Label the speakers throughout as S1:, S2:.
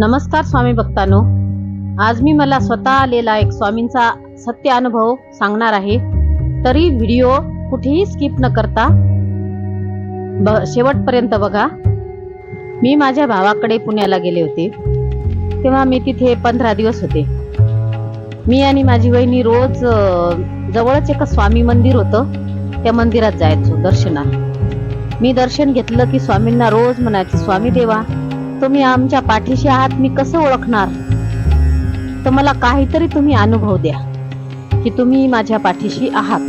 S1: नमस्कार स्वामी भक्तानो. आज मी मला स्वतः आलेला एक स्वामींचा सत्य अनुभव सांगणार आहे. तरी व्हिडिओ कुठेही स्किप न करता ब शेवटपर्यंत बघा. मी माझ्या भावाकडे पुण्याला गेले होते. तेव्हा मी तिथे पंधरा दिवस होते. मी आणि माझी वहिनी रोज जवळच एक स्वामी मंदिर होतं. त्या मंदिरात जायचो दर्शनाला. मी दर्शन घेतलं की स्वामींना रोज म्हणायचे स्वामी देवा तुम्ही आमच्या पाठीशी आहात मी कसं ओळखणार? तर मला काहीतरी तुम्ही अनुभव द्या की तुम्ही माझ्या पाठीशी आहात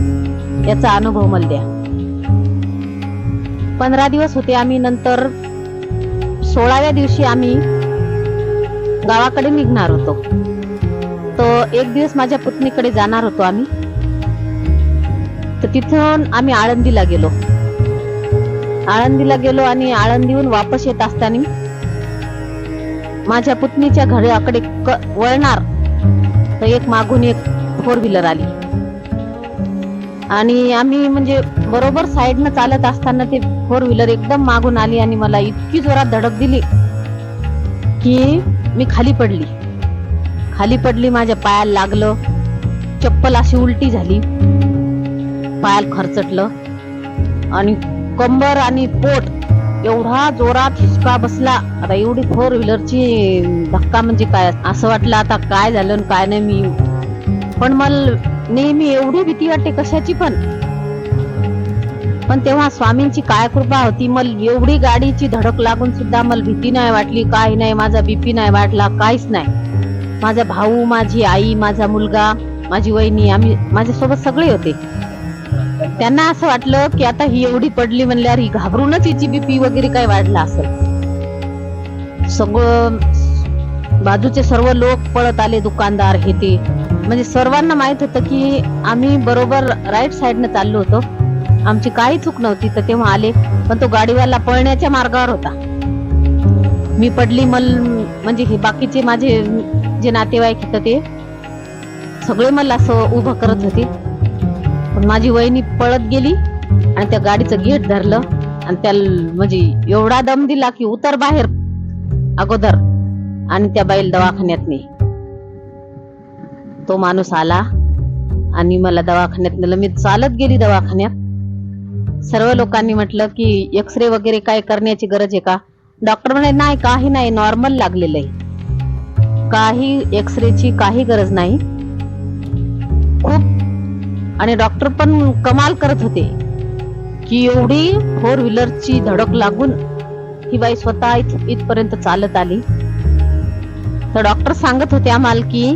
S1: याचा अनुभव मला द्या. पंधरा दिवस होते आम्ही नंतर सोळाव्या दिवशी आम्ही गावाकडे निघणार होतो. तर एक दिवस माझ्या पुतणीकडे जाणार होतो आम्ही. तर तिथून आम्ही आळंदीला गेलो. आळंदीला गेलो आणि आळंदीहून वापस येत असताना माझ्या पुतणीच्या घराकडे क- वळणार. तर एक मागून एक फोर व्हीलर आली. आणि आम्ही म्हणजे बरोबर साईडनं चालत असताना ते फोर व्हीलर एकदम मागून आली आणि मला इतकी जोरात धडक दिली की मी खाली पडली. खाली पडली माझ्या पायाला लागलं. चप्पल अशी उलटी झाली. पायाला खरचटलं. आणि कंबर आणि पोट एवढा जोरात हिसका बसला. आता एवढी फोर व्हीलरची धक्का म्हणजे काय? असं वाटलं आता काय झालं आणि काय नाही मी. पण मला नेहमी एवढी भीती वाटते कशाची पण. पण तेव्हा स्वामींची काय कृपा होती? मला एवढी गाडीची धडक लागून सुद्धा मला भीती नाही वाटली. काही नाही माझा बीपी नाही वाटला काहीच नाही. माझा भाऊ माझी आई माझा मुलगा माझी वहिनी आम्ही माझ्यासोबत सगळे होते. त्यांना असं वाटलं की आता ही एवढी पडली म्हणल्यावर ही घाबरूनच हिची बीपी वगैरे काय वाढला असेल. सगळं बाजूचे सर्व लोक पळत आले दुकानदार हे ते. म्हणजे सर्वांना माहीत होतं की आम्ही बरोबर राईट साईडनं चाललो होतो. आमची काही चूक नव्हती तर तेव्हा आले पण तो गाडीवाला पळण्याच्या मार्गावर होता. मी पडली मल म्हणजे हे बाकीचे माझे जे नातेवाईक होतं ते सगळे मला असं उभं करत होते. पण माझी वहिनी पळत गेली आणि त्या गाडीचं गेट धरलं आणि त्या म्हणजे एवढा दम दिला की उतर बाहेर अगोदर आणि त्या बाईल दवाखान्यात ने तो माणूस आला आणि मला दवाखान्यात नेलं मी चालत गेली दवाखान्यात. सर्व लोकांनी म्हटलं की एक्सरे वगैरे काय करण्याची गरज आहे का? डॉक्टर म्हणे नाही काही नाही नॉर्मल लागलेलं आहे. काही एक्सरेची काही गरज नाही. आणि डॉक्टर पण कमाल करत होते की एवढी फोर व्हीलरची धडक लागून ही बाई स्वतः इथपर्यंत चालत आली. तर डॉक्टर सांगत होते आम्हाला की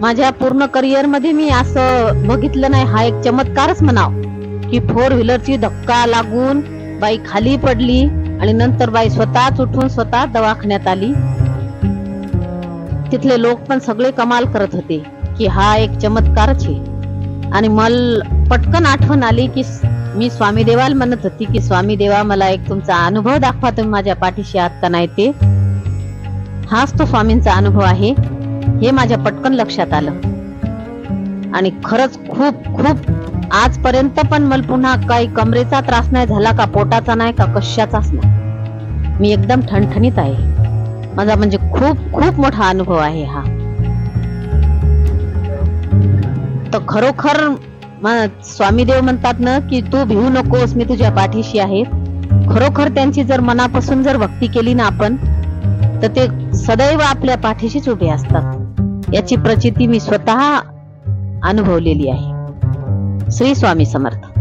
S1: माझ्या पूर्ण करिअरमध्ये मी असं बघितलं नाही. हा एक चमत्कारच म्हणाव की फोर व्हीलरची धक्का लागून बाई खाली पडली आणि नंतर बाई स्वतःच उठून स्वतः दवाखान्यात आली. तिथले लोक पण सगळे कमाल करत होते की हा एक चमत्कारच आहे. आणि मल पटकन आठवण आली की मी स्वामी देवाला म्हणत होती की स्वामी देवा मला एक तुमचा अनुभव दाखवा तुम्ही माझ्या पाठीशी आहात का नाही ते. हाच तो स्वामींचा अनुभव आहे. हे माझ्या पटकन लक्षात आलं. आणि खरंच खूप खूप आजपर्यंत पण मला पुन्हा काही कमरेचा त्रास नाही झाला का पोटाचा नाही का कशाचाच नाही. मी एकदम ठणठणीत आहे. माझा म्हणजे खूप खूप मोठा अनुभव आहे हा. तर खरोखर स्वामीदेव स्वामी देव म्हणतात ना की तू भिवू नकोस मी तुझ्या पाठीशी आहे. खरोखर त्यांची जर मनापासून जर भक्ती केली ना आपण तर ते सदैव आपल्या पाठीशीच उभे असतात. याची प्रचिती मी स्वतः अनुभवलेली आहे. श्री स्वामी समर्थ.